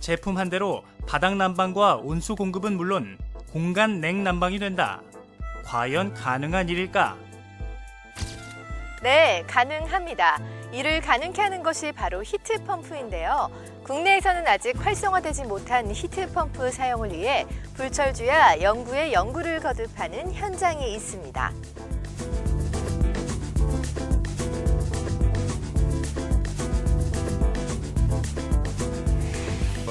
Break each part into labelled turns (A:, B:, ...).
A: 제품 한 대로 바닥 난방과 온수 공급은 물론 공간 냉 난방이 된다. 과연 가능한 일일까?
B: 네, 가능합니다. 이를 가능케 하는 것이 바로 히트 펌프인데요. 국내에서는 아직 활성화되지 못한 히트 펌프 사용을 위해 불철주야 연구에 연구를 거듭하는 현장에 있습니다.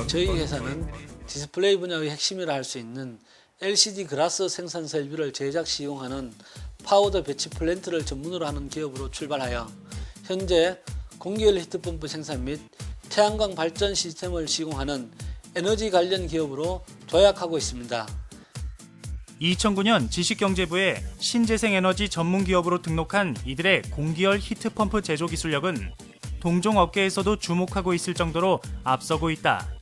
C: 저희 회사는 디스플레이 분야의 핵심이라 할 수 있는 LCD 글라스 생산 설비를 제작 시용하는 파우더 배치 플랜트를 전문으로 하는 기업으로 출발하여 현재 공기열 히트펌프 생산 및 태양광 발전 시스템을 시공하는 에너지 관련 기업으로 도약하고 있습니다.
A: 2009년 지식경제부에 신재생에너지 전문 기업으로 등록한 이들의 공기열 히트펌프 제조 기술력은 동종 업계에서도 주목하고 있을 정도로 앞서고 있다.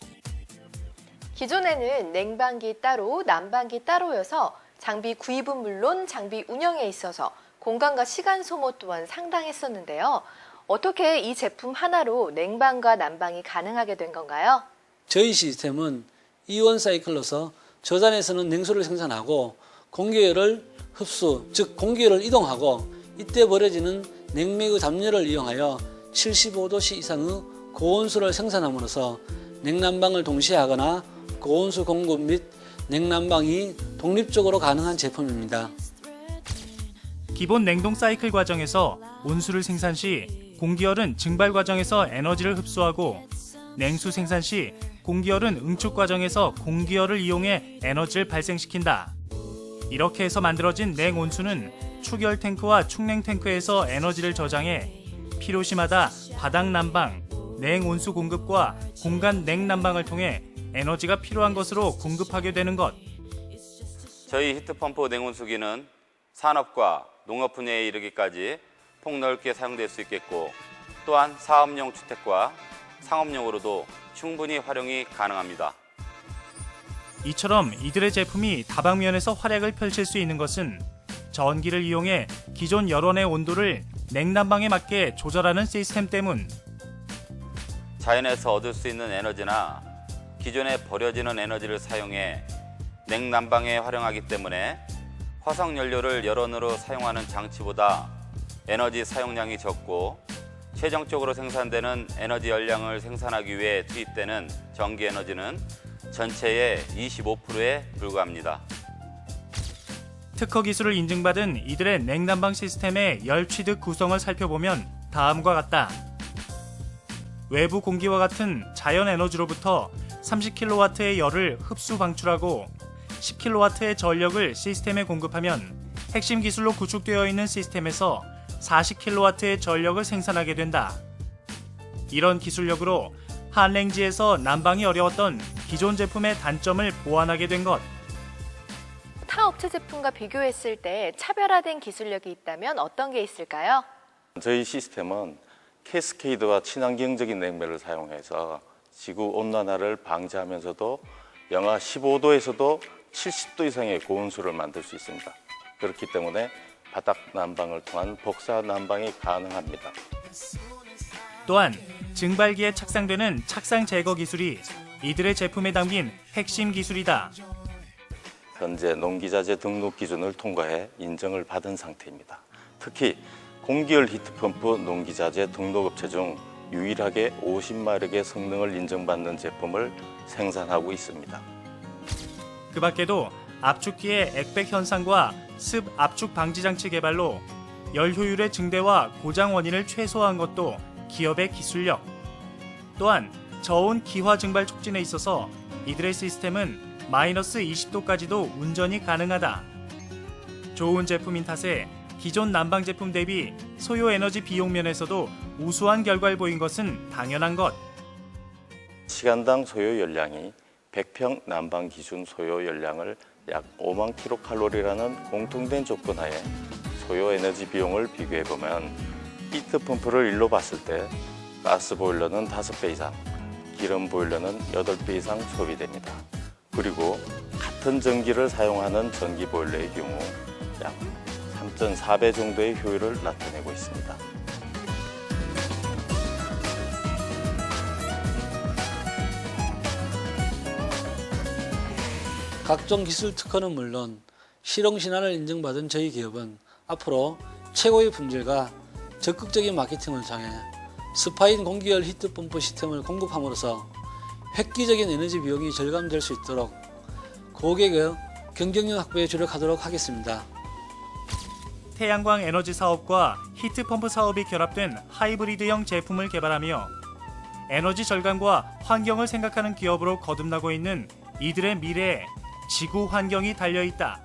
B: 기존에는 냉방기 따로, 난방기 따로여서 장비 구입은 물론 장비 운영에 있어서 공간과 시간 소모 또한 상당했었는데요. 어떻게 이 제품 하나로 냉방과 난방이 가능하게 된 건가요?
C: 저희 시스템은 이온 사이클로서 저단에서는 냉수를 생산하고 공기열을 흡수, 즉 공기열을 이동하고 이때 벌어지는 냉매의 담요를 이용하여 75도씨 이상의 고온수를 생산함으로써 냉난방을 동시에 하거나 고온수 공급 및 냉난방이 독립적으로 가능한 제품입니다.
A: 기본 냉동 사이클 과정에서 온수를 생산 시 공기열은 증발 과정에서 에너지를 흡수하고 냉수 생산 시 공기열은 응축 과정에서 공기열을 이용해 에너지를 발생시킨다. 이렇게 해서 만들어진 냉온수는 축열 탱크와 축냉 탱크에서 에너지를 저장해 필요시마다 바닥 난방, 냉온수 공급과 공간 냉난방을 통해 에너지가 필요한 것으로 공급하게 되는 것.
D: 저희 히트펌프 냉온수기는 산업과 농업 분야에 이르기까지 폭넓게 사용될 수 있겠고 또한 사업용 주택과 상업용으로도 충분히 활용이 가능합니다.
A: 이처럼 이들의 제품이 다방면에서 활약을 펼칠 수 있는 것은 전기를 이용해 기존 열원의 온도를 냉난방에 맞게 조절하는 시스템 때문.
D: 자연에서 얻을 수 있는 에너지나 기존에 버려지는 에너지를 사용해 냉난방에 활용하기 때문에 화석 연료를 열원으로 사용하는 장치보다 에너지 사용량이 적고 최종적으로 생산되는 에너지 열량을 생산하기 위해 투입되는 전기 에너지는 전체의 25%에 불과합니다.
A: 특허 기술을 인증받은 이들의 냉난방 시스템의 열 취득 구성을 살펴보면 다음과 같다. 외부 공기와 같은 자연 에너지로부터 30kW의 열을 흡수 방출하고 10kW의 전력을 시스템에 공급하면 핵심 기술로 구축되어 있는 시스템에서 40kW의 전력을 생산하게 된다. 이런 기술력으로 한랭지에서 난방이 어려웠던 기존 제품의 단점을 보완하게 된 것.
B: 타 업체 제품과 비교했을 때 차별화된 기술력이 있다면 어떤 게 있을까요?
E: 저희 시스템은 캐스케이드와 친환경적인 냉매를 사용해서 지구 온난화를 방지하면서도 영하 15도에서도 70도 이상의 고온수를 만들 수 있습니다. 그렇기 때문에 바닥 난방을 통한 복사 난방이 가능합니다.
A: 또한 증발기에 착상되는 착상 제거 기술이 이들의 제품에 담긴 핵심 기술이다.
E: 현재 농기자재 등록 기준을 통과해 인정을 받은 상태입니다. 특히 공기열 히트펌프 농기자재 등록업체 중 유일하게 50마력의 성능을 인정받는 제품을 생산하고 있습니다.
A: 그 밖에도 압축기의 액백 현상과 습 압축 방지 장치 개발로 열 효율의 증대와 고장 원인을 최소화한 것도 기업의 기술력. 또한 저온 기화 증발 촉진에 있어서 이들의 시스템은 마이너스 20도까지도 운전이 가능하다. 좋은 제품인 탓에 기존 난방 제품 대비 소요 에너지 비용 면에서도 우수한 결과를 보인 것은 당연한 것.
E: 시간당 소요 열량이 100평 난방 기준 소요 열량을 약 5만 킬로칼로리라는 공통된 조건 하에 소요 에너지 비용을 비교해 보면 히트 펌프를 일로 봤을 때 가스 보일러는 5배 이상, 기름 보일러는 8배 이상 소비됩니다. 그리고 같은 전기를 사용하는 전기 보일러의 경우 약 3.4배 정도의 효율을 나타내고 있습니다.
C: 각종 기술 특허는 물론 실용 신안을 인정받은 저희 기업은 앞으로 최고의 품질과 적극적인 마케팅을 통해 스파인 공기열 히트 펌프 시스템을 공급함으로써 획기적인 에너지 비용이 절감될 수 있도록 고객의 경쟁력 확보에 주력하도록 하겠습니다.
A: 태양광 에너지 사업과 히트펌프 사업이 결합된 하이브리드형 제품을 개발하며 에너지 절감과 환경을 생각하는 기업으로 거듭나고 있는 이들의 미래에 지구 환경이 달려 있다.